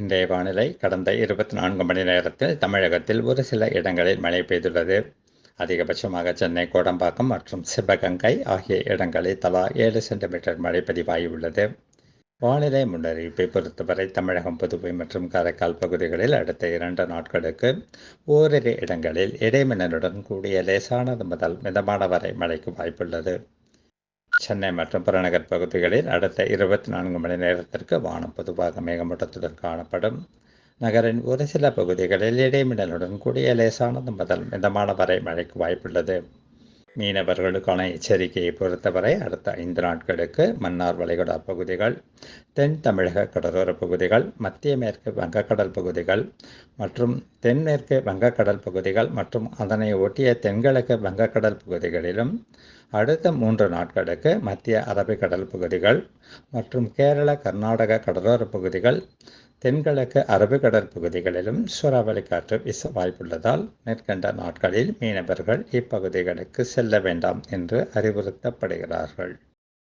இன்றைய வானிலை கடந்த இருபத்தி நான்கு மணி நேரத்தில் தமிழகத்தில் ஒரு சில இடங்களில் மழை பெய்துள்ளது. அதிகபட்சமாக சென்னை கோடம்பாக்கம் மற்றும் சிவகங்கை ஆகிய இடங்களில் தலா ஏழு சென்டிமீட்டர் மழை பதிவாகியுள்ளது. வானிலை முன்னறிவிப்பை பொறுத்தவரை தமிழகம் புதுவை மற்றும் காரைக்கால் பகுதிகளில் அடுத்த இரண்டு நாட்களுக்கு ஓரிரு இடங்களில் இடைமின்னலுடன் கூடிய லேசானது முதல் மிதமான வரை மழைக்கு வாய்ப்புள்ளது. சென்னை மற்றும் புறநகர் பகுதிகளில் அடுத்த இருபத்தி நான்கு மணி நேரத்திற்கு வானம் பொதுவாக மேகமூட்டத்துடன் காணப்படும். நகரின் ஒரு சில பகுதிகளில் இடைமின்னலுடன் கூடிய லேசானது முதல் மிதமான வரை மழைக்கு வாய்ப்புள்ளது. மீனவர்களுக்கான எச்சரிக்கையை பொறுத்தவரை அடுத்த ஐந்து நாட்களுக்கு மன்னார் வளைகுடா பகுதிகள் தென் தமிழக கடலோர பகுதிகள் மத்திய மேற்கு வங்கக்கடல் பகுதிகள் மற்றும் தென்மேற்கு வங்கக்கடல் பகுதிகள் மற்றும் அதனை ஒட்டிய தென்கிழக்கு வங்கக்கடல் பகுதிகளிலும் அடுத்த மூன்று நாட்களுக்கு மத்திய அரபிக்கடல் பகுதிகள் மற்றும் கேரள கர்நாடக கடலோர பகுதிகள் தென்கிழக்கு அரபு பகுதிகளிலும் சூறாவளி காற்று வீச வாய்ப்புள்ளதால் மேற்கண்ட நாட்களில் மீனவர்கள் இப்பகுதிகளுக்கு செல்ல வேண்டாம் என்று அறிவுறுத்தப்படுகிறார்கள்.